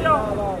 掉了。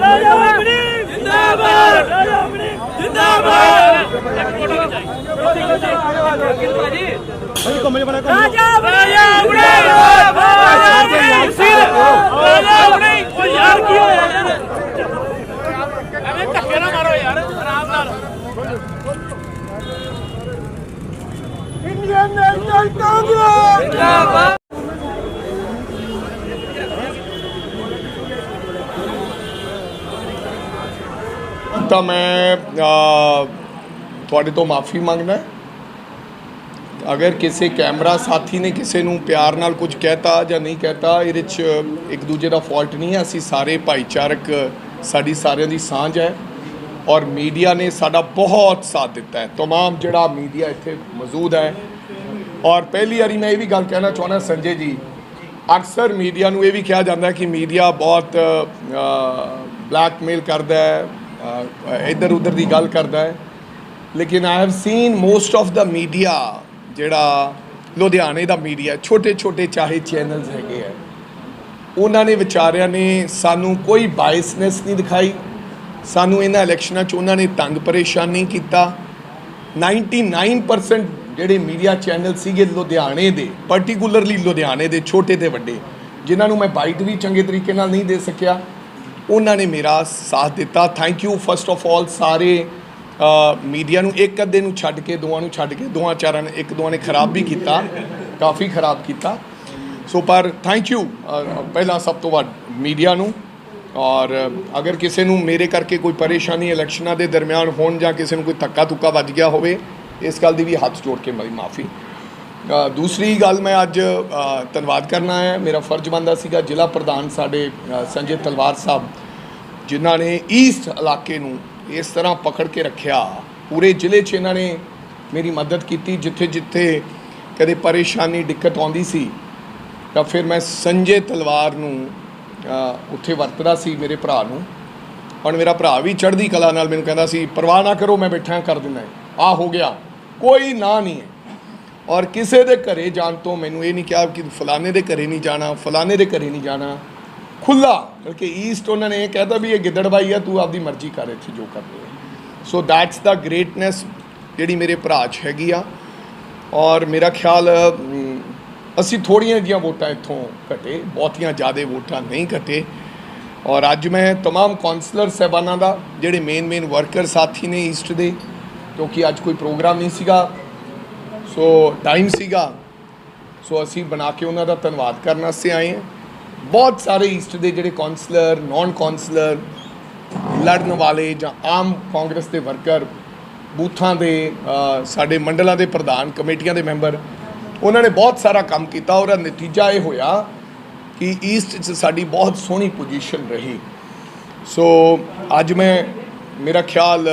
ਰਾਜਾ ਰਾਜਾ ਆਪਣੀ ਜਿੰਦਾਬਾਦ ਰਾਜਾ ਆਪਣੀ ਜਿੰਦਾਬਾਦ। ਰਾਜਾ ਰਾਜਾ ਆਪਣੀ ਰਾਜਾ ਆਪਣੀ ਉਹ ਯਾਰ ਕੀ ਹੋਇਆ ਯਾਰ ਐਵੇਂ ਧੱਕੇ ਨਾ ਮਾਰੋ ਯਾਰ ਆਰਾਮ ਨਾਲ ਇੰਡੀਅਨ ਨੈਸ਼ਨਲ ਕਾਂਗਰਸ ਜਿੰਦਾਬਾਦ ਤਾਂ ਮੈਂ ਅ, ਤੁਹਾਡੇ ਤੋਂ ਮਾਫੀ ਮੰਗਦਾ ਅਗਰ ਕਿਸੇ ਕੈਮਰਾ ਸਾਥੀ ਨੇ ਕਿਸੇ ਨੂੰ ਪਿਆਰ ਨਾਲ ਕੁਝ ਕਹਿਤਾ ਜਾਂ ਨਹੀਂ ਕਹਿਤਾ ਇਹਦੇ 'ਚ ਇੱਕ ਦੂਜੇ ਦਾ ਫਾਲਟ ਨਹੀਂ ਹੈ ਅਸੀਂ ਸਾਰੇ ਭਾਈਚਾਰਕ ਸਾਡੀ ਸਾਰਿਆਂ ਦੀ ਸਾਂਝ ਹੈ ਔਰ ਮੀਡੀਆ ਨੇ ਸਾਡਾ ਬਹੁਤ ਸਾਥ ਦਿੱਤਾ ਹੈ तमाम ਜਿਹੜਾ ਮੀਡੀਆ ਇੱਥੇ ਮੌਜੂਦ ਹੈ ਔਰ ਪਹਿਲੀ ਵਾਰੀ ਮੈਂ ਇਹ ਵੀ ਗੱਲ ਕਹਿਣਾ ਚਾਹੁੰਦਾ ਸੰਜੇ ਜੀ, ਅਕਸਰ ਮੀਡੀਆ ਨੂੰ ਇਹ ਵੀ ਕਿਹਾ ਜਾਂਦਾ ਕਿ ਮੀਡੀਆ ਬਹੁਤ ਬਲੈਕਮੇਲ ਕਰਦਾ ਹੈ ਇੱਧਰ ਉੱਧਰ ਦੀ ਗੱਲ ਕਰਦਾ ਹੈ। ਲੇਕਿਨ I have seen most of the media ਜਿਹੜਾ ਲੁਧਿਆਣੇ ਦਾ ਮੀਡੀਆ ਛੋਟੇ ਛੋਟੇ ਚਾਹੇ ਚੈਨਲਸ ਹੈਗੇ ਆ ਉਹਨਾਂ ਨੇ ਵਿਚਾਰਿਆਂ ਨੇ ਸਾਨੂੰ ਕੋਈ ਬਾਇਸਨੈਸ ਨਹੀਂ ਦਿਖਾਈ। ਸਾਨੂੰ ਇਹਨਾਂ ਇਲੈਕਸ਼ਨਾਂ 'ਚ ਉਹਨਾਂ ਨੇ ਤੰਗ ਪਰੇਸ਼ਾਨ ਨਹੀਂ ਕੀਤਾ 99% ਜਿਹੜੇ ਮੀਡੀਆ ਚੈਨਲ ਸੀਗੇ ਲੁਧਿਆਣੇ ਦੇ ਪਾਰਟਿਕੂਲਰਲੀ ਲੁਧਿਆਣੇ ਦੇ ਛੋਟੇ ਤੇ ਵੱਡੇ, ਜਿਨ੍ਹਾਂ ਨੂੰ ਮੈਂ ਬਾਈਟ ਵੀ ਚੰਗੇ ਤਰੀਕੇ ਨਾਲ ਨਹੀਂ ਦੇ ਸਕਿਆ, ਉਹਨਾਂ ਨੇ ਮੇਰਾ ਸਾਥ ਦਿੱਤਾ। Thank you first of all ਸਾਰੇ ਮੀਡੀਆ ਨੂੰ, ਇੱਕ ਅੱਧੇ ਨੂੰ ਛੱਡ ਕੇ, ਦੋਵਾਂ ਨੂੰ ਛੱਡ ਕੇ, ਦੋਵਾਂ ਚਾਰਾਂ ਨੇ, ਇੱਕ ਦੋਵਾਂ ਨੇ ਖਰਾਬ ਵੀ ਕੀਤਾ, ਕਾਫੀ ਖਰਾਬ ਕੀਤਾ। ਸੋ ਪਰ ਥੈਂਕ ਯੂ ਪਹਿਲਾਂ ਸਭ ਤੋਂ ਵੱਧ ਮੀਡੀਆ ਨੂੰ, ਔਰ ਅਗਰ ਕਿਸੇ ਨੂੰ ਮੇਰੇ ਕਰਕੇ ਕੋਈ ਪਰੇਸ਼ਾਨੀ ਇਲੈਕਸ਼ਨਾਂ ਦੇ ਦਰਮਿਆਨ ਹੋਣ ਜਾਂ ਕਿਸੇ ਨੂੰ ਕੋਈ ਧੱਕਾ ਤੁੱਕਾ ਵੱਜ ਗਿਆ ਹੋਵੇ ਇਸ ਗੱਲ ਦੀ ਵੀ ਹੱਥ ਜੋੜ ਕੇ ਮੇਰੀ ਮਾਫੀ। ਦੂਸਰੀ ਗੱਲ ਮੈਂ ਅੱਜ ਧੰਨਵਾਦ ਕਰਨਾ ਹੈ। ਮੇਰਾ ਫਰਜ਼ ਬਣਦਾ ਸੀਗਾ ਜ਼ਿਲ੍ਹਾ ਪ੍ਰਧਾਨ ਸਾਡੇ ਸੰਜੇ ਤਲਵਾਰ ਸਾਹਿਬ, ਜਿਨ੍ਹਾਂ ਨੇ ਈਸਟ ਇਲਾਕੇ ਨੂੰ ਇਸ ਤਰ੍ਹਾਂ ਪਕੜ ਕੇ ਰੱਖਿਆ। ਪੂਰੇ ਜ਼ਿਲ੍ਹੇ 'ਚ ਇਹਨਾਂ ਨੇ ਮੇਰੀ ਮਦਦ ਕੀਤੀ। ਜਿੱਥੇ ਜਿੱਥੇ ਕਦੇ ਪਰੇਸ਼ਾਨੀ, ਦਿੱਕਤ ਆਉਂਦੀ ਸੀ, ਤਾਂ ਫਿਰ ਮੈਂ ਸੰਜੇ ਤਲਵਾਰ ਨੂੰ ਉੱਥੇ ਵਰਤਦਾ ਸੀ ਮੇਰੇ ਭਰਾ ਨੂੰ। ਹੁਣ ਮੇਰਾ ਭਰਾ ਵੀ ਚੜ੍ਹਦੀ ਕਲਾ ਨਾਲ ਮੈਨੂੰ ਕਹਿੰਦਾ ਸੀ, ਪਰਵਾਹ ਨਾ ਕਰੋ, ਮੈਂ ਬੈਠਾ, ਕਰ ਦਿੰਦਾ ਆ ਹੋ ਗਿਆ। ਕੋਈ ਨਾ ਨਹੀਂ ਹੈ ਔਰ ਕਿਸੇ ਦੇ ਘਰੇ ਜਾਣ ਤੋਂ ਮੈਨੂੰ ਇਹ ਨਹੀਂ ਕਿਹਾ ਕਿ ਫਲਾਣੇ ਦੇ ਘਰੇ ਨਹੀਂ ਜਾਣਾ ਫਲਾਣੇ ਦੇ ਘਰੇ ਨਹੀਂ ਜਾਣਾ ਖੁੱਲਾ ਬਲਕਿ ਈਸਟ ਉਹਨਾਂ ਨੇ ਇਹ ਕਹਿਤਾ ਵੀ ਇਹ ਗਿੱਦੜਬਾਈ ਆ ਤੂੰ ਆਪਦੀ ਮਰਜ਼ੀ ਕਰ ਇੱਥੇ ਜੋ ਕਰਨੀ ਹੈ ਸੋ ਦੈਟਸ ਦਾ ਗ੍ਰੇਟਨੈਸ ਜਿਹੜੀ ਮੇਰੇ ਭਰਾ 'ਚ ਹੈਗੀ ਆ ਔਰ ਮੇਰਾ ਖਿਆਲ ਅਮ, ਅਸੀਂ ਥੋੜੀਆਂ ਜੀਆਂ ਵੋਟਾਂ ਇੱਥੋਂ ਘਟੇ ਬਹੁਤੀਆਂ ਜ਼ਿਆਦਾ ਵੋਟਾਂ ਨਹੀਂ ਘਟੇ ਔਰ ਅੱਜ ਮੈਂ तमाम ਕਾਉਂਸਲਰ ਸਹਿਬਾਨਾਂ ਦਾ ਜਿਹੜੇ ਮੇਨ ਮੇਨ ਵਰਕਰ ਸਾਥੀ ਨੇ ਈਸਟ ਦੇ ਕਿਉਂਕਿ ਅੱਜ ਕੋਈ ਪ੍ਰੋਗਰਾਮ ਨਹੀਂ ਸੀਗਾ। ਸੋ ਟਾਈਮ ਸੀਗਾ। ਸੋ ਅਸੀਂ ਬਣਾ ਕੇ ਉਹਨਾਂ ਦਾ ਧੰਨਵਾਦ ਕਰਨ ਵਾਸਤੇ ਆਏ ਹਾਂ। ਬਹੁਤ ਸਾਰੇ ਈਸਟ ਦੇ ਜਿਹੜੇ ਕਾਉਂਸਲਰ ਨਾਨ ਕਾਉਂਸਲਰ ਲੜਨ ਵਾਲੇ ਜਾਂ ਆਮ ਕਾਂਗਰਸ ਦੇ ਵਰਕਰ ਬੂਥਾਂ ਦੇ ਸਾਡੇ ਮੰਡਲਾਂ ਦੇ ਪ੍ਰਧਾਨ, ਕਮੇਟੀਆਂ ਦੇ ਮੈਂਬਰ ਉਹਨਾਂ ਨੇ ਬਹੁਤ ਸਾਰਾ ਕੰਮ ਕੀਤਾ ਔਰ ਨਤੀਜਾ ਇਹ ਹੋਇਆ ਕਿ ਈਸਟ 'ਚ ਸਾਡੀ ਬਹੁਤ ਸੋਹਣੀ ਪੋਜੀਸ਼ਨ ਰਹੀ। ਸੋ ਅੱਜ ਮੈਂ, ਮੇਰਾ ਖਿਆਲ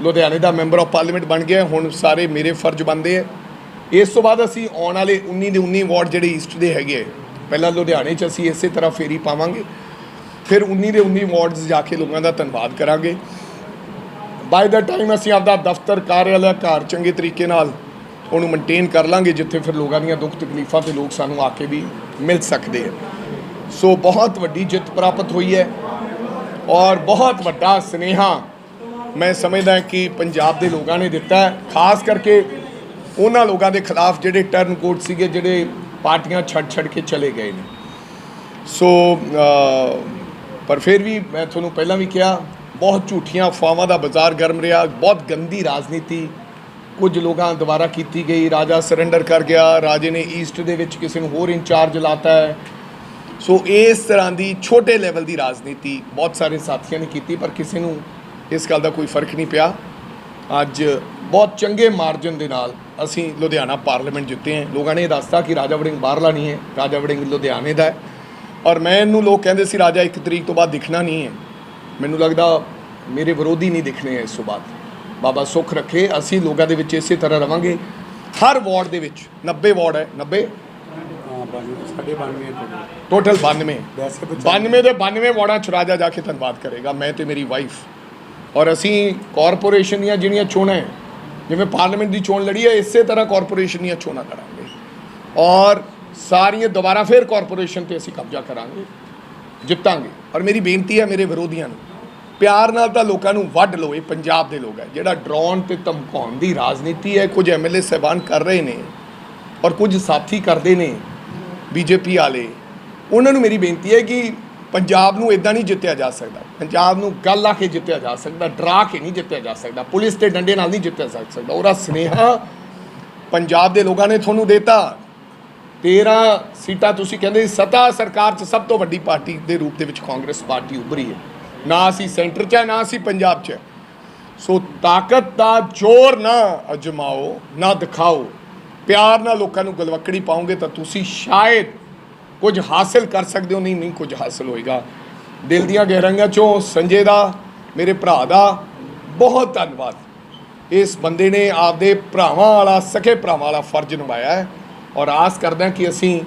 ਲੁਧਿਆਣੇ ਦਾ ਮੈਂਬਰ ਆਫ ਪਾਰਲੀਮੈਂਟ ਬਣ ਗਿਆ ਹੁਣ ਸਾਰੇ ਮੇਰੇ ਫਰਜ਼ ਬਣਦੇ ਆ। ਇਸ ਤੋਂ ਬਾਅਦ ਅਸੀਂ ਆਉਣ ਵਾਲੇ 19 ਦੇ 19 ਵਾਰਡ ਜਿਹੜੇ ਈਸਟ ਦੇ ਹੈਗੇ ਆ, ਪਹਿਲਾਂ ਲੁਧਿਆਣੇ 'ਚ ਅਸੀਂ ਇਸੇ ਤਰ੍ਹਾਂ ਫੇਰੀ ਪਾਵਾਂਗੇ ਫਿਰ 19 ਦੇ 19 ਵਾਰਡਸ ਜਾ ਕੇ ਲੋਕਾਂ ਦਾ ਧੰਨਵਾਦ ਕਰਾਂਗੇ। ਬਾਈ ਦਾ ਟਾਈਮ ਅਸੀਂ ਆਪਦਾ ਦਫ਼ਤਰ ਕਾਰਿਆਲਾ ਘਰ ਚੰਗੇ ਤਰੀਕੇ ਨਾਲ ਉਹਨੂੰ ਮੇਨਟੇਨ ਕਰ ਲਾਂਗੇ ਜਿੱਥੇ ਫਿਰ ਲੋਕਾਂ ਦੀਆਂ ਦੁੱਖ ਤਕਲੀਫਾਂ ਤੇ ਲੋਕ ਸਾਨੂੰ ਆ ਕੇ ਵੀ ਮਿਲ ਸਕਦੇ ਆ। ਸੋ ਬਹੁਤ ਵੱਡੀ ਜਿੱਤ ਪ੍ਰਾਪਤ ਹੋਈ ਹੈ ਔਰ ਬਹੁਤ ਵੱਡਾ ਸਨੇਹਾ ਮੈਂ ਸਮਝਦਾ ਕਿ ਪੰਜਾਬ ਦੇ ਲੋਕਾਂ ਨੇ ਦਿੱਤਾ ਖਾਸ ਕਰਕੇ ਉਹਨਾਂ ਲੋਕਾਂ ਦੇ ਖਿਲਾਫ ਜਿਹੜੇ ਟਰਨ ਕੋਡ ਸੀਗੇ, ਜਿਹੜੇ ਪਾਰਟੀਆਂ ਛੱਡ ਛੱਡ ਕੇ ਚਲੇ ਗਏ ਨੇ। ਸੋ ਪਰ ਫਿਰ ਵੀ ਮੈਂ ਤੁਹਾਨੂੰ ਪਹਿਲਾਂ ਵੀ ਕਿਹਾ, ਬਹੁਤ ਝੂਠੀਆਂ ਅਫਵਾਹਾਂ ਦਾ ਬਾਜ਼ਾਰ ਗਰਮ ਰਿਹਾ, ਬਹੁਤ ਗੰਦੀ ਰਾਜਨੀਤੀ, ਕੁਝ ਲੋਕਾਂ ਦੁਆਰਾ ਕੀਤੀ ਗਈ, ਰਾਜਾ ਸਰੈਂਡਰ ਕਰ ਗਿਆ, ਰਾਜੇ ਨੇ ਈਸਟ ਦੇ ਵਿੱਚ ਕਿਸੇ ਨੂੰ ਹੋਰ ਇੰਚਾਰਜ ਲਾਤਾ ਹੈ। ਸੋ ਇਸ ਤਰ੍ਹਾਂ ਦੀ ਛੋਟੇ ਲੈਵਲ ਦੀ ਰਾਜਨੀਤੀ ਬਹੁਤ ਸਾਰੇ ਸਾਥੀਆਂ ਨੇ ਕੀਤੀ, ਪਰ ਕਿਸੇ ਨੂੰ ਇਸ ਗੱਲ ਦਾ ਕੋਈ ਫ਼ਰਕ ਨਹੀਂ ਪਿਆ। ਅੱਜ ਬਹੁਤ ਚੰਗੇ ਮਾਰਜਨ ਦੇ ਨਾਲ ਅਸੀਂ ਲੁਧਿਆਣਾ ਪਾਰਲੀਮੈਂਟ ਜਿੱਤੇ ਹਾਂ। ਲੋਕਾਂ ਨੇ ਇਹ ਦੱਸਤਾ ਕਿ ਰਾਜਾ ਵੜਿੰਗ ਬਾਹਰਲਾ ਨਹੀਂ ਹੈ। ਰਾਜਾ ਵੜਿੰਗ ਲੁਧਿਆਣੇ ਦਾ ਹੈ। ਔਰ ਮੈਨੂੰ ਲੋਕ ਕਹਿੰਦੇ ਸੀ ਰਾਜਾ ਇੱਕ ਤਰੀਕ ਤੋਂ ਬਾਅਦ ਦਿਖਣਾ ਨਹੀਂ ਹੈ। ਮੈਨੂੰ ਲੱਗਦਾ ਮੇਰੇ ਵਿਰੋਧੀ ਨਹੀਂ ਦਿਖਣੇ ਇਸ ਤੋਂ ਬਾਅਦ। ਬਾਬਾ ਸੁੱਖ ਰੱਖੇ ਅਸੀਂ ਲੋਕਾਂ ਦੇ ਵਿੱਚ ਇਸੇ ਤਰ੍ਹਾਂ ਰਵਾਂਗੇ। ਹਰ ਵਾਰਡ ਦੇ ਵਿੱਚ 90 ਵਾਰਡ ਹੈ। 90 ਹਾਂ ਬਾਜੀ ਸਾਡੇ ਬਣਵੇਂ ਟੋਟਲ 92 ਵੈਸੇ 92 ਦੇ 92 ਵਾਰਡਾਂ ਚ ਰਾਜਾ ਜਾ ਕੇ ਧੰਨਵਾਦ ਕਰੇਗਾ। ਮੈਂ ਤੇ ਮੇਰੀ ਵਾਈਫ ਔਰ ਅਸੀਂ ਕਾਰਪੋਰੇਸ਼ਨ ਦੀਆਂ ਜਿਹੜੀਆਂ ਚੋਣਾਂ ਹੈ, ਜਿਵੇਂ ਪਾਰਲੀਮੈਂਟ ਦੀ ਚੋਣ ਲੜੀ ਹੈ, ਇਸੇ ਤਰ੍ਹਾਂ ਕਾਰਪੋਰੇਸ਼ਨ ਦੀਆਂ ਚੋਣਾਂ ਕਰਾਂਗੇ। ਔਰ ਸਾਰੀਆਂ ਦੁਬਾਰਾ ਫੇਰ ਕਾਰਪੋਰੇਸ਼ਨ ਤੇ ਅਸੀਂ ਕਬਜ਼ਾ ਕਰਾਂਗੇ, ਜਿੱਤਾਂਗੇ। ਔਰ ਮੇਰੀ ਬੇਨਤੀ ਹੈ ਮੇਰੇ ਵਿਰੋਧੀਆਂ ਨੂੰ, ਪਿਆਰ ਨਾਲ ਤਾਂ ਲੋਕਾਂ ਨੂੰ ਵੱਢ ਲਓ, ਇਹ ਪੰਜਾਬ ਦੇ ਲੋਕ ਹੈ। ਜਿਹੜਾ ਡਰਾਉਣ ਤੇ ਧਮਕਾਉਣ ਦੀ ਰਾਜਨੀਤੀ ਹੈ, ਕੁਝ ਐਮਐਲਏ ਸਹਿਬਾਨ ਕਰ ਰਹੇ ਨੇ ਔਰ ਕੁਝ ਸਾਥੀ ਕਰਦੇ ਨੇ, ਬੀਜੇਪੀ ਵਾਲੇ, ਉਹਨਾਂ ਨੂੰ ਮੇਰੀ ਬੇਨਤੀ ਹੈ ਕਿ ਪੰਜਾਬ ਨੂੰ ਇਦਾਂ ਨਹੀਂ ਜਿੱਤਿਆ ਜਾ ਸਕਦਾ। ਪੰਜਾਬ ਨੂੰ ਗੱਲ ਆ ਕੇ ਜਿੱਤਿਆ ਜਾ ਸਕਦਾ ਡਰਾ ਕੇ ਨਹੀਂ ਜਿੱਤਿਆ ਜਾ ਸਕਦਾ ਪੁਲਿਸ ਤੇ ਡੰਡੇ ਨਾਲ ਨਹੀਂ ਜਿੱਤਿਆ ਜਾ ਸਕਦਾ। ਉਹਦਾ ਸਨੇਹਾ ਪੰਜਾਬ ਦੇ ਲੋਕਾਂ ਨੇ ਤੁਹਾਨੂੰ ਦਿੱਤਾ। 13 ਸੀਟਾਂ ਤੁਸੀਂ ਕਹਿੰਦੇ ਸੀ, ਸਰਕਾਰ 'ਚ ਸਭ ਤੋਂ ਵੱਡੀ ਪਾਰਟੀ ਦੇ ਰੂਪ ਦੇ ਵਿੱਚ ਕਾਂਗਰਸ ਪਾਰਟੀ ਉੱਭਰੀ ਹੈ। ਨਾ ਅਸੀਂ ਸੈਂਟਰ 'ਚ ਹੈ ਨਾ ਅਸੀਂ ਪੰਜਾਬ 'ਚ ਹੈ। ਸੋ ਤਾਕਤ ਦਾ ਜ਼ੋਰ ਨਾ ਅਜਮਾਓ ਨਾ ਦਿਖਾਓ। ਪਿਆਰ ਨਾਲ ਲੋਕਾਂ ਨੂੰ ਗਲਵੱਕੜੀ ਪਾਉਂਗੇ ਤਾਂ ਤੁਸੀਂ ਸ਼ਾਇਦ ਕੁਝ ਹਾਸਲ ਕਰ ਸਕਦੇ ਹੋ, ਨਹੀਂ ਨਹੀਂ ਕੁਝ ਹਾਸਲ ਹੋਏਗਾ। ਦਿਲ ਦੀਆਂ ਗਹਿਰਾਈਆਂ ਚੋਂ ਸੰਜੇ ਦਾ, ਮੇਰੇ ਭਰਾ ਦਾ, ਬਹੁਤ ਧੰਨਵਾਦ। ਇਸ ਬੰਦੇ ਨੇ ਆਪਦੇ ਭਰਾਵਾਂ ਵਾਲਾ, ਸਕੇ ਭਰਾਵਾਂ ਵਾਲਾ ਫਰਜ਼ ਨਿਭਾਇਆ ਹੈ ਔਰ ਆਸ ਕਰਦਾ ਕਿ ਅਸੀਂ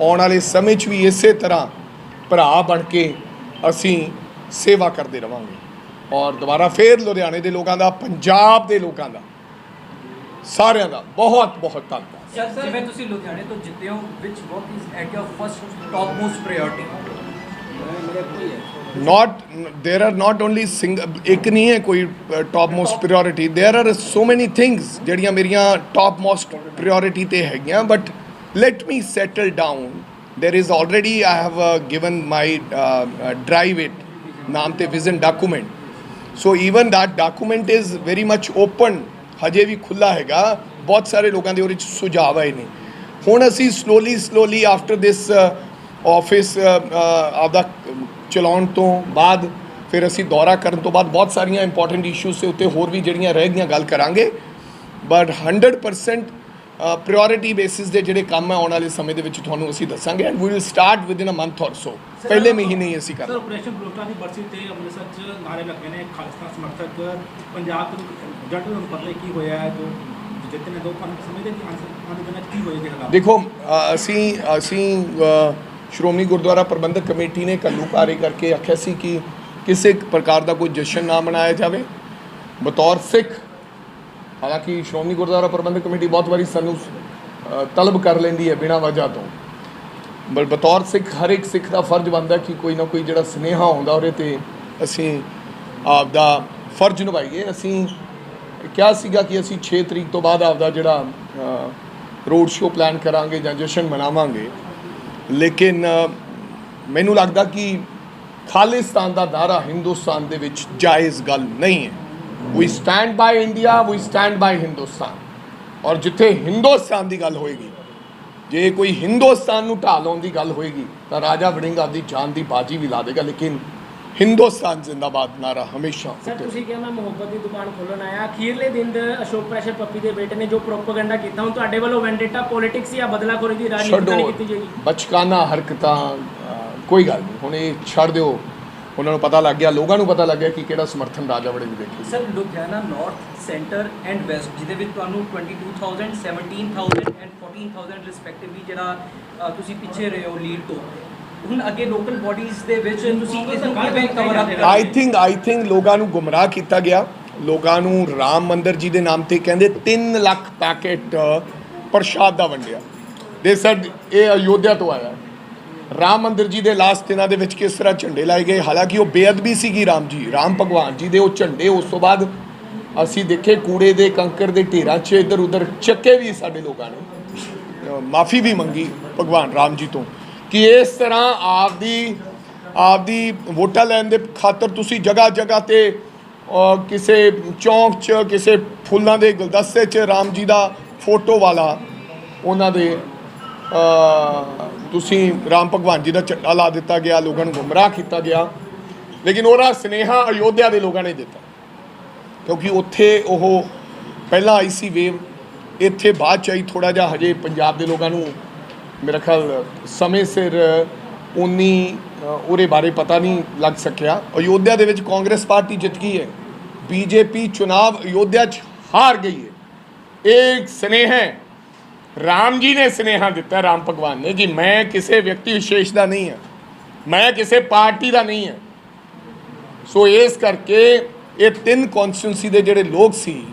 ਆਉਣ ਵਾਲੇ ਸਮੇਂ 'ਚ ਵੀ ਇਸੇ ਤਰ੍ਹਾਂ ਭਰਾ ਬਣ ਕੇ ਅਸੀਂ ਸੇਵਾ ਕਰਦੇ ਰਵਾਂਗੇ। ਔਰ ਦੁਬਾਰਾ ਫੇਰ ਲੁਧਿਆਣੇ ਦੇ ਲੋਕਾਂ ਦਾ, ਪੰਜਾਬ ਦੇ ਲੋਕਾਂ ਦਾ ਸਾਰਿਆਂ ਦਾ ਬਹੁਤ ਬਹੁਤ ਧੰਨਵਾਦ ਸਰ ਜਿਵੇਂ ਤੁਸੀਂ ਲੁਧਿਆਣੇ ਤੋਂ ਜਿੱਤੇ ਹੋ ਵਿਚ what is at your first top most priority not there are not only sing ਇੱਕ ਨਹੀਂ ਹੈ ਕੋਈ top most priority there are so many things ਜਿਹੜੀਆਂ ਮੇਰੀਆਂ ਟਾਪ ਮੋਸਟ ਪ੍ਰਾਇੋਰਟੀ ਤੇ ਹੈਗੀਆਂ but let me settle down there is already i have uh, given my uh, uh, drive it ਨਾਮ ਤੇ vision document so even that document is very much open ਹਜੇ ਵੀ ਖੁੱਲਾ ਹੈਗਾ। ਬਹੁਤ ਸਾਰੇ ਲੋਕਾਂ ਦੇ ਉਹਦੇ ਵਿੱਚ ਸੁਝਾਅ ਆਏ ਨੇ। ਹੁਣ ਅਸੀਂ slowly slowly after this office ਆਪਦਾ ਚਲਾਉਣ ਤੋਂ ਬਾਅਦ, ਫਿਰ ਅਸੀਂ ਦੌਰਾ ਕਰਨ ਤੋਂ ਬਾਅਦ ਬਹੁਤ ਸਾਰੀਆਂ ਇੰਪੋਰਟੈਂਟ ਇਸ਼ੂਸ ਦੇ ਉੱਤੇ ਹੋਰ ਵੀ ਜਿਹੜੀਆਂ ਰਹਿ ਗਈਆਂ, ਗੱਲ ਕਰਾਂਗੇ। ਬਟ 100% ਪ੍ਰਾਇੋਰਟੀ ਬੇਸਿਸ ਦੇ ਜਿਹੜੇ ਕੰਮ ਹੈ ਆਉਣ ਵਾਲੇ ਸਮੇਂ ਦੇ ਵਿੱਚ ਤੁਹਾਨੂੰ ਅਸੀਂ ਦੱਸਾਂਗੇ and we will start with in a month or so ਪਹਿਲੇ ਮਹੀਨੇ ਹੀ ਅਸੀਂ ਸਰ ਕਰਾਂਗੇ ਆਪਰੇਸ਼ਨ ਬਲੋਟਾ ਦੀ ਬਰਸੀ ਤੇ ਅੰਮ੍ਰਿਤਸਰ 'ਚ ਨਾਰੇ ਲੱਗੇ ਨੇ ਖਾਲਸਾ ਸਮਰਥਕ। ਪੰਜਾਬ ਤੋਂ ਜੱਟ ਨੂੰ ਪਤਾ ਹੈ ਕੀ ਹੋਇਆ ਹੈ ਜੋ ਜਿੱਤਨੇ ਦੋ ਤੁਹਾਨੂੰ ਸਮਝਦੇ ਕਿ ਆਂਸਰ 'ਚ ਕੀ ਹੋਏਗਾ ਦੇਖੋ ਅਸੀਂ ਅਸੀਂ ਸ਼੍ਰੋਮਣੀ ਗੁਰਦੁਆਰਾ ਪ੍ਰਬੰਧਕ ਕਮੇਟੀ ਨੇ ਘੱਲੂਘਾਰੇ ਕਰਕੇ ਆਖਿਆ ਸੀ ਕਿ ਕਿਸੇ ਪ੍ਰਕਾਰ ਦਾ ਕੋਈ ਜਸ਼ਨ ਨਾ ਮਨਾਇਆ ਜਾਵੇ। ਬਤੌਰ ਸਿੱਖ ਹਾਲਾਂਕਿ ਸ਼੍ਰੋਮਣੀ ਗੁਰਦੁਆਰਾ ਪ੍ਰਬੰਧਕ ਕਮੇਟੀ ਬਹੁਤ ਵਾਰੀ ਸਾਨੂੰ ਤਲਬ ਕਰ ਲੈਂਦੀ ਹੈ ਬਿਨਾਂ ਵਜ੍ਹਾ ਤੋਂ। ਬਲ ਬਤੌਰ ਸਿੱਖ, ਹਰ ਇੱਕ ਸਿੱਖ ਦਾ ਫਰਜ਼ ਬਣਦਾ ਕਿ ਕੋਈ ਨਾ ਕੋਈ ਜਿਹੜਾ ਸਨੇਹਾ ਆਉਂਦਾ ਉਹਦੇ ਤੇ ਅਸੀਂ ਆਪਦਾ ਫਰਜ਼ ਨਿਭਾਈਏ। ਅਸੀਂ ਕਿਹਾ ਸੀਗਾ ਕਿ ਅਸੀਂ 6 ਤਰੀਕ ਤੋਂ ਬਾਅਦ ਆਪਦਾ ਜਿਹੜਾ ਰੋਡ ਸ਼ੋਅ ਪਲਾਨ ਕਰਾਂਗੇ ਜਾਂ ਜਸ਼ਨ ਮਨਾਵਾਂਗੇ। ਲੇਕਿਨ ਮੈਨੂੰ ਲੱਗਦਾ ਕਿ ਖਾਲਿਸਤਾਨ ਦਾ ਦਾਰਾ ਹਿੰਦੁਸਤਾਨ ਦੇ ਵਿੱਚ ਜਾਇਜ਼ ਗੱਲ ਨਹੀਂ ਹੈ। We stand by India we stand by Hindustan ਔਰ ਜਿੱਥੇ ਹਿੰਦੁਸਤਾਨ ਦੀ ਗੱਲ ਹੋਏਗੀ ਜੇ ਕੋਈ ਹਿੰਦੁਸਤਾਨ ਨੂੰ ਢਾਹ ਲਾਉਣ ਦੀ ਗੱਲ ਹੋਏਗੀ ਤਾਂ ਰਾਜਾ ਵੜਿੰਗ ਆਪਦੀ ਜਾਨ ਦੀ ਬਾਜੀ ਵੀ ਲਾ ਦੇਗਾ ਲੇਕਿਨ ਹਿੰਦੁਸਤਾਨ ਜ਼ਿੰਦਾਬਾਦ ਨਾਰਾ ਹਮੇਸ਼ਾ ਸਰ ਤੁਸੀਂ ਕਿਹਾ ਮੈਂ ਮੁਹੱਬਤ ਦੀ ਦੁਕਾਨ ਖੋਲਣ ਆਇਆ। ਅਖੀਰਲੇ ਦਿਨ ਦੇ ਅਸ਼ੋਕ ਪ੍ਰੈਸ਼ਰ ਪੱਪੀ ਦੇ ਬੇਟੇ ਨੇ ਜੋ ਪ੍ਰੋਪਗੈਂਡਾ ਕੀਤਾ ਹੁਣ ਤੁਹਾਡੇ ਵੱਲੋਂ ਵੈਂਡੇਟਾ ਪੋਲਿਟਿਕਸ ਜਾਂ ਬਦਲਾਖੋਰੀ ਦੀ ਰਾਜਨੀਤੀ ਕੀਤੀ ਜਾਏਗੀ। ਬਚਕਾਨਾ ਹਰਕਤਾਂ ਕੋਈ ਗੱਲ ਨਹੀਂ ਹੁਣ ਇਹ ਛੱਡ ਦਿਓ। ਉਹਨਾਂ ਨੂੰ ਪਤਾ ਲੱਗ ਗਿਆ ਲੋਕਾਂ ਨੂੰ ਪਤਾ ਲੱਗ ਗਿਆ ਕਿ ਕਿਹੜਾ ਸਮਰਥਨ ਰਾਜਾ ਵੜਿੰਗ ਦੇਖੀ। Sir Ludhiana north centre and west ਜਿਹਦੇ ਵਿੱਚ ਤੁਹਾਨੂੰ 22000 17000 ਐਂਡ 14000 ਰਿਸਪੈਕਟਿਵਲੀ ਜਿਹੜਾ ਤੁਸੀਂ ਪਿੱਛੇ ਰਹੇ ਹੋ ਲੀਡ ਤੋਂ। ਹੁਣ ਅੱਗੇ ਲੋਕਲ ਬਾਡੀਜ਼ ਦੇ ਵਿੱਚ ਤੁਸੀਂ ਇਸ ਨੂੰ ਕਿਵੇਂ cover up I think I think ਲੋਕਾਂ ਨੂੰ ਗੁੰਮਰਾਹ ਕੀਤਾ ਗਿਆ। ਲੋਕਾਂ ਨੂੰ ਰਾਮ ਮੰਦਿਰ ਜੀ ਦੇ ਨਾਮ ਤੇ ਕਹਿੰਦੇ 3 ਲੱਖ ਪੈਕੇਟ ਪ੍ਰਸ਼ਾਦ ਦਾ ਵੰਡਿਆ। ਦੇ ਸੈਡ ਇਹ ਅਯੋਧਿਆ ਤੋਂ ਆਇਆ। ਰਾਮ ਮੰਦਿਰ ਜੀ ਦੇ ਲਾਸਟ ਦਿਨਾਂ ਦੇ ਵਿੱਚ ਕਿਸ ਤਰ੍ਹਾਂ ਝੰਡੇ ਲਾਏ ਗਏ? ਹਾਲਾਂਕਿ ਉਹ ਬੇਅਦਬੀ ਸੀਗੀ ਰਾਮ ਜੀ। ਰਾਮ ਭਗਵਾਨ ਜੀ ਦੇ ਉਹ ਝੰਡੇ ਉਸ ਤੋਂ ਬਾਅਦ ਅਸੀਂ ਦੇਖੇ ਕੂੜੇ ਦੇ, ਕੰਕਰ ਦੇ ਢੇਰਾਂ 'ਚ ਇੱਧਰ ਉੱਧਰ ਚੱਕੇ ਵੀ ਸਾਡੇ ਲੋਕਾਂ ਨੇ। ਮਾਫੀ ਵੀ ਮੰਗੀ ਭਗਵਾਨ ਰਾਮ ਜੀ ਤੋਂ ਕਿ ਇਸ ਤਰ੍ਹਾਂ ਆਪਦੀ ਆਪਦੀ ਵੋਟਾਂ ਲੈਣ ਦੇ ਖਾਤਰ ਤੁਸੀਂ ਜਗ੍ਹਾ ਜਗ੍ਹਾ ਤੇ ਕਿਸੇ ਚੌਂਕ 'ਚ, ਕਿਸੇ ਫੁੱਲਾਂ ਦੇ ਗੁਲਦਸਤੇ 'ਚ ਰਾਮ ਜੀ ਦਾ ਫੋਟੋ ਵਾਲਾ ਉਹਨਾਂ ਦੇ ਤੁਸੀਂ ਰਾਮ ਭਗਵਾਨ ਜੀ ਦਾ ਝੰਡਾ ਲਾ ਦਿੱਤਾ ਗਿਆ, ਲੋਕਾਂ ਨੂੰ ਗੁੰਮਰਾਹ ਕੀਤਾ ਗਿਆ। ਲੇਕਿਨ ਉਹਦਾ ਸਨੇਹਾ ਅਯੋਧਿਆ ਦੇ ਲੋਕਾਂ ਨੇ ਦਿੱਤਾ। ਕਿਉਂਕਿ ਉੱਥੇ ਉਹ ਪਹਿਲਾਂ ਆਈ ਸੀ ਵੇਵ ਇੱਥੇ ਬਾਅਦ ਚ ਆਈ ਥੋੜਾ ਜਿਹਾ ਹਜੇ ਪੰਜਾਬ ਦੇ ਲੋਕਾਂ ਨੂੰ ਮੇਰਾ ਖਿਆਲ ਸਮੇਂ ਸਿਰ ਉਨੀ ਉਹਦੇ ਬਾਰੇ ਪਤਾ ਨਹੀਂ ਲੱਗ ਸਕਿਆ। ਅਯੋਧਿਆ ਦੇ ਵਿੱਚ ਕਾਂਗਰਸ ਪਾਰਟੀ ਜਿੱਤ ਗਈ ਹੈ। ਬੀਜੇਪੀ ਚੁਣਾਵ ਅਯੋਧਿਆ 'ਚ ਹਾਰ ਗਈ ਹੈ। ਇਹ ਇੱਕ ਸਨੇਹ ਹੈ। ਰਾਮ ਜੀ ਨੇ ਸਨੇਹਾ ਦਿੱਤਾ ਰਾਮ ਭਗਵਾਨ ਨੇ ਕਿ ਮੈਂ ਕਿਸੇ ਵਿਅਕਤੀ ਵਿਸ਼ੇਸ਼ ਦਾ ਨਹੀਂ ਹਾਂ। ਮੈਂ ਕਿਸੇ ਪਾਰਟੀ ਦਾ ਨਹੀਂ ਹਾਂ। ਸੋ ਇਸ ਕਰਕੇ ਇਹ ਤਿੰਨ ਕੌਨਸਟੀਟਿਊਂਸੀ ਦੇ ਜਿਹੜੇ ਲੋਕ ਸੀ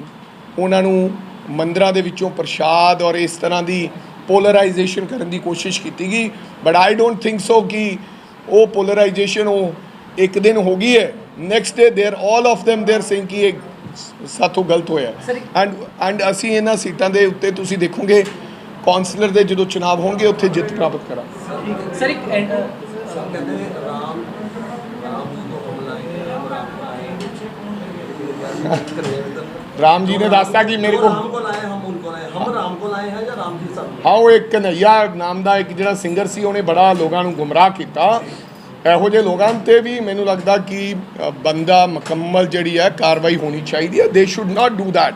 ਉਹਨਾਂ ਨੂੰ ਮੰਦਰਾਂ ਦੇ ਵਿੱਚੋਂ ਪ੍ਰਸ਼ਾਦ ਔਰ ਇਸ ਤਰ੍ਹਾਂ ਦੀ ਪੋਲਰਾਈਜੇਸ਼ਨ ਕਰਨ ਦੀ ਕੋਸ਼ਿਸ਼ ਕੀਤੀ ਗਈ। But I don't think so ਕਿ ਉਹ ਪੋਲਰਾਈਜੇਸ਼ਨ ਉਹ ਇੱਕ ਦਿਨ ਹੋ ਗਈ ਹੈ। Next day they are all of them they are saying ਕਿ ਇਹ ਸਾਥੋਂ ਗਲਤ ਹੋਇਆ। ਐਂਡ ਐਂਡ ਅਸੀਂ ਇਹਨਾਂ ਸੀਟਾਂ ਦੇ ਉੱਤੇ ਤੁਸੀਂ ਦੇਖੋਗੇ ਕੌਂਸਲਰ ਦੇ ਜਦੋਂ ਚੋਣ ਹੋਣਗੇ ਉੱਥੇ ਜਿੱਤ ਪ੍ਰਾਪਤ ਕਰਾਂ ਸਰ ਇੱਕ ਕਹਿੰਦੇ ਰਾਮ ਰਾਮ ਨੂੰ ਹਮਲਾ ਹੈ ਰਾਮ ਜੀ ਨੇ ਦੱਸਤਾ ਕਿ ਮੇਰੇ ਕੋਲ ਹਾਂ ਉਹ ਇੱਕ ਕਨਈਆ ਨਾਮ ਦਾ ਇੱਕ ਜਿਹੜਾ ਸਿੰਗਰ ਸੀ ਉਹਨੇ ਬੜਾ ਲੋਕਾਂ ਨੂੰ ਗੁੰਮਰਾਹ ਕੀਤਾ। ਇਹੋ ਜਿਹੇ ਲੋਕਾਂ ਤੇ ਵੀ ਮੈਨੂੰ ਲੱਗਦਾ ਕਿ ਬੰਦਾ ਮੁਕੰਮਲ ਜਿਹੜੀ ਹੈ ਕਾਰਵਾਈ ਹੋਣੀ ਚਾਹੀਦੀ ਹੈ। ਦੇ ਸ਼ੁੱਡ ਨਾਟ ਡੂ ਦੈਟ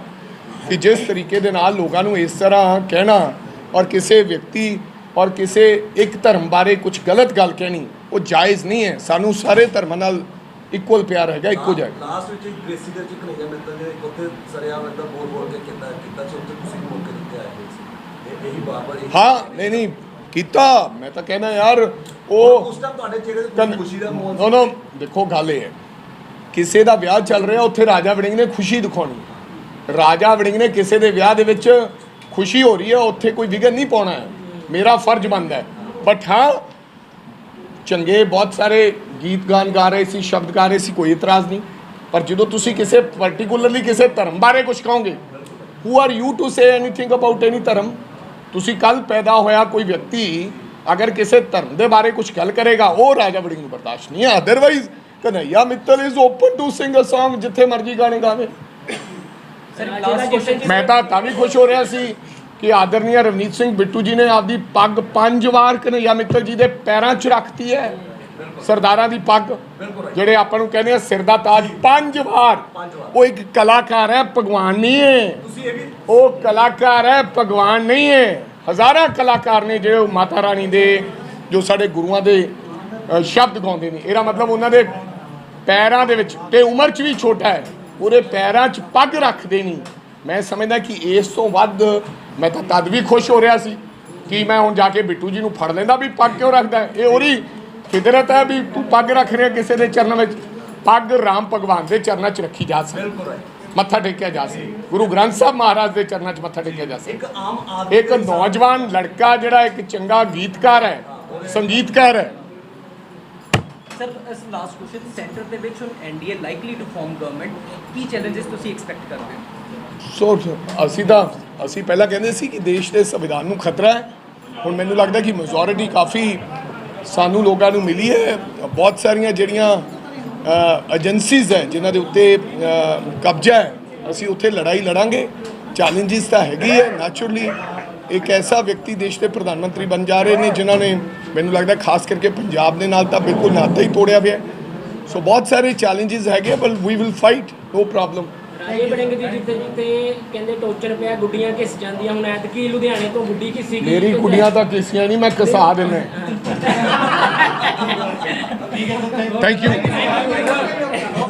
ਕਿ ਜਿਸ ਤਰੀਕੇ ਦੇ ਨਾਲ ਲੋਕਾਂ ਨੂੰ ਇਸ ਤਰ੍ਹਾਂ ਕਹਿਣਾ ਔਰ ਕਿਸੇ ਵਿਅਕਤੀ ਔਰ ਕਿਸੇ ਇੱਕ ਧਰਮ ਬਾਰੇ ਕੁਝ ਗਲਤ ਗੱਲ ਕਹਿਣੀ ਉਹ ਜਾਇਜ਼ ਨਹੀਂ ਹੈ। ਸਾਨੂੰ ਸਾਰੇ ਧਰਮਾਂ ਨਾਲ ਇਕੁਅਲ ਪਿਆਰ ਹੈਗਾ ਇੱਕੋ ਜਿਹਾ ਲਾਸਟ ਵਿੱਚ ਇੱਕ ਗ੍ਰੇਸੀ ਦੇ ਚ ਕਨਈਆ ਮਿੱਤਲ ਨੇ ਉੱਥੇ ਸਰਿਆਮ ਇੱਦਾਂ ਬੋਲ ਬੋਲ ਕੇ ਕੀਤਾ ਕੀਤਾ ਸੀ ਉੱਥੇ ਤੁਸੀਂ ਮੌਕੇ ਦਿੱਤੇ ਆਏ ਹੋਏ ਸੀ। ਇਹ- ਇਹੀ ਬਾਰ ਬਾਰ ਇਹੀ- ਹਾਂ ਨਹੀਂ ਨਹੀਂ ਕੀਤਾ। ਮੈਂ ਤਾਂ ਕਹਿਣਾ ਯਾਰ ਉਹ ਉਸ ਟਾਈਮ ਤੁਹਾਡੇ ਚਿਹਰੇ ਤੇ ਕਨ- ਖੁਸ਼ੀ ਦਾ ਮੋਹ ਨੋ ਨੋ ਦੇਖੋ ਗੱਲ ਇਹ ਹੈ। ਕਿਸੇ ਦਾ ਵਿਆਹ ਚੱਲ ਰਿਹਾ ਉੱਥੇ ਰਾਜਾ ਵੜਿੰਗ ਨੇ ਖੁਸ਼ੀ ਦਿਖਾਉਣੀ। ਰਾਜਾ ਵੜਿੰਗ ਨੇ ਕਿਸੇ ਦੇ ਵਿਆਹ ਦੇ ਵਿੱਚ ਖੁਸ਼ੀ ਹੋ ਰਹੀ ਹੈ, ਉੱਥੇ ਕੋਈ ਵਿਗਨ ਨਹੀਂ ਪਾਉਣਾ ਹੈ। ਮੇਰਾ ਫਰਜ਼ ਬਣਦਾ ਹੈ। ਬਟ ਹਾਂ, ਚੰਗੇ ਬਹੁਤ ਸਾਰੇ ਗੀਤ ਗਾਨ ਗਾ ਰਹੇ ਸੀ, ਸ਼ਬਦ ਗਾ ਰਹੇ ਸੀ, ਕੋਈ ਇਤਰਾਜ਼ ਨਹੀਂ। ਪਰ ਜਦੋਂ ਤੁਸੀਂ ਕਿਸੇ ਪਾਰਟਿਕੂਲਰਲੀ ਕਿਸੇ ਧਰਮ ਬਾਰੇ ਕੁਝ ਕਹੋਗੇ who are you to say anything about any dharma? ਤੁਸੀਂ ਕੱਲ ਪੈਦਾ ਹੋਇਆ ਕੋਈ ਵਿਅਕਤੀ, ਅਗਰ ਕਿਸੇ ਧਰਮ ਦੇ ਬਾਰੇ ਕੁਝ ਗੱਲ ਕਰੇਗਾ, ਉਹ ਰਾਜਾ ਵੜਿੰਗ ਨੂੰ ਬਰਦਾਸ਼ਤ ਨਹੀਂ ਹੈ। Otherwise Kanhaiya Mittal is open to sing a Song, ਜਿੱਥੇ ਮਰਜ਼ੀ ਗਾਣੇ ਗਾਵੇ ਸਰ ਜਿਹੜਾ ਲਾਸਟ ਕੁਐਸਚਨ ਜਿਸ- ਮੈਂ ਤਾਂ ਤਾਂ ਵੀ ਖੁਸ਼ ਹੋ ਰਿਹਾ ਸੀ ਕਿ ਆਦਰਨੀय ਰਵਨੀਤ ਸਿੰਘ ਬਿੱਟੂ ਜੀ ਨੇ ਆਪਦੀ ਪੱਗ ਪੰਜ ਵਾਰ ਕਨਈਆ ਮਿੱਤਲ ਜੀ ਦੇ ਪੈਰਾਂ 'ਚ ਰੱਖਤੀ ਹੈ। ਸਰਦਾਰਾਂ ਦੀ ਪੱਗ ਜਿਹੜੇ ਆਪਾਂ ਨੂੰ ਕਹਿੰਦੇ ਆ ਸਿਰ ਦਾ ਤਾਜ ਪੰਜ ਵਾਰ। ਉਹ ਇੱਕ ਕਲਾਕਾਰ ਹੈ ਭਗਵਾਨ ਨਹੀਂ ਹੈ। ਤੁਸੀਂ ਇਹ ਵੀ ਉਹ ਕਲਾਕਾਰ ਹੈ ਭਗਵਾਨ ਨਹੀਂ ਹੈ। ਹਜ਼ਾਰਾਂ ਕਲਾਕਾਰ ਨੇ ਜਿਹੜੇ ਮਾਤਾ ਰਾਣੀ ਦੇ ਜੋ ਸਾਡੇ ਗੁਰੂਆਂ ਦੇ ਸ਼ਬਦ ਗਾਉਂਦੇ ਨੇ। ਇਹਦਾ ਮਤਲਬ ਉਹਨਾਂ ਦੇ ਪੈਰਾਂ ਦੇ ਵਿੱਚ ਤੇ ਉਮਰ 'ਚ ਵੀ ਛੋਟਾ ਹੈ। ਉਹਦੇ ਪੈਰਾਂ 'ਚ ਪੱਗ ਰੱਖਦੇ ਨਹੀਂ ਮੈਂ ਸਮਝਦਾ ਕਿ ਇਸ ਤੋਂ ਵੱਧ ਮੈਂ ਤਾਂ ਤਦ ਵੀ ਖੁਸ਼ ਹੋ ਰਿਹਾ ਸੀ ਕਿ ਮੈਂ ਹੁਣ ਜਾ ਕੇ ਬਿੱਟੂ ਜੀ ਨੂੰ ਫੜ ਲੈਂਦਾ ਵੀ ਪੱਗ ਕਿਉਂ ਰੱਖਦਾ? ਇਹ ਉਹਦੀ ਫਿਤਰਤ ਹੈ ਵੀ ਤੂੰ ਪੱਗ ਰੱਖ ਰਿਹਾ ਕਿਸੇ ਦੇ ਚਰਨਾਂ ਵਿੱਚ। ਪੱਗ ਰਾਮ ਭਗਵਾਨ ਦੇ ਚਰਨਾਂ 'ਚ ਰੱਖੀ ਜਾ ਸਕਦੀ। ਮੱਥਾ ਟੇਕਿਆ ਜਾ ਸਕਦਾ। ਗੁਰੂ ਗ੍ਰੰਥ ਸਾਹਿਬ ਮਹਾਰਾਜ ਦੇ ਚਰਨਾਂ 'ਚ ਮੱਥਾ ਟੇਕਿਆ ਜਾ ਸਕਦਾ। ਇੱਕ ਆਮ ਆਦਮੀ ਇੱਕ ਨੌਜਵਾਨ ਲੜਕਾ ਜਿਹੜਾ ਇੱਕ ਚੰਗਾ ਗੀਤਕਾਰ ਹੈ ਸੰਗੀਤਕਾਰ ਹੈ ਸਰ ਇਸ ਲਾਸਟ ਕੁਐਸਚਨ ਸੈਂਟਰ ਦੇ ਵਿੱਚ ਹੁਣ NDA likely to form government Ki challenges ਤੁਸੀਂ ਐਕਸਪੈਕਟ ਕਰਦੇ ਹੋ? ਸੋ ਅਸੀਂ ਤਾਂ, ਅਸੀਂ ਪਹਿਲਾਂ ਕਹਿੰਦੇ ਸੀ ਕਿ ਦੇਸ਼ ਦੇ ਸੰਵਿਧਾਨ ਨੂੰ ਖਤਰਾ ਹੈ। ਹੁਣ ਮੈਨੂੰ ਲੱਗਦਾ ਕਿ ਮੈਜੋਰਿਟੀ ਕਾਫੀ ਸਾਨੂੰ ਲੋਕਾਂ ਨੂੰ ਮਿਲੀ ਹੈ। ਬਹੁਤ ਸਾਰੀਆਂ ਜਿਹੜੀਆਂ ਏਜੰਸੀਜ਼ ਹੈ, ਜਿਨ੍ਹਾਂ ਦੇ ਉੱਤੇ ਕਬਜ਼ਾ ਹੈ, ਅਸੀਂ ਉੱਥੇ ਲੜਾਈ ਲੜਾਂਗੇ। ਚੈਲੰਜਸ ਤਾਂ ਹੈਗੀ ਹੈ ਨੈਚੁਰਲੀ ਇੱਕ ਐਸਾ ਵਿਅਕਤੀ ਦੇਸ਼ ਦੇ ਪ੍ਰਧਾਨ ਮੰਤਰੀ ਬਣ ਜਾ ਰਹੇ ਨੇ ਜਿਨ੍ਹਾਂ ਨੇ ਮੈਨੂੰ ਲੱਗਦਾ ਖਾਸ ਕਰਕੇ ਪੰਜਾਬ ਦੇ ਨਾਲ ਤਾਂ ਬਿਲਕੁਲ ਨਾਤਾ ਹੀ ਤੋੜਿਆ ਪਿਆ। ਸੋ ਬਹੁਤ ਸਾਰੇ ਚੈਲੰਜਸ ਹੈਗੇ ਪਰ we will fight no problem Warring ਕਹਿੰਦੇ ਟੋਚਰ ਪਿਆ ਗੁੱਡੀਆਂ ਘਿਸ ਜਾਂਦੀਆਂ ਹੁਣ ਐਤਕੀ ਲੁਧਿਆਣੇ ਤੋਂ ਗੁੱਡੀ ਘਿਸੀ ਗਈ। ਮੇਰੀ ਕੁੜੀਆਂ ਤਾਂ ਕਿਸੀਆਂ ਨਹੀਂ ਮੈਂ ਕਸਾ ਦਿੰਦਾ। Thank you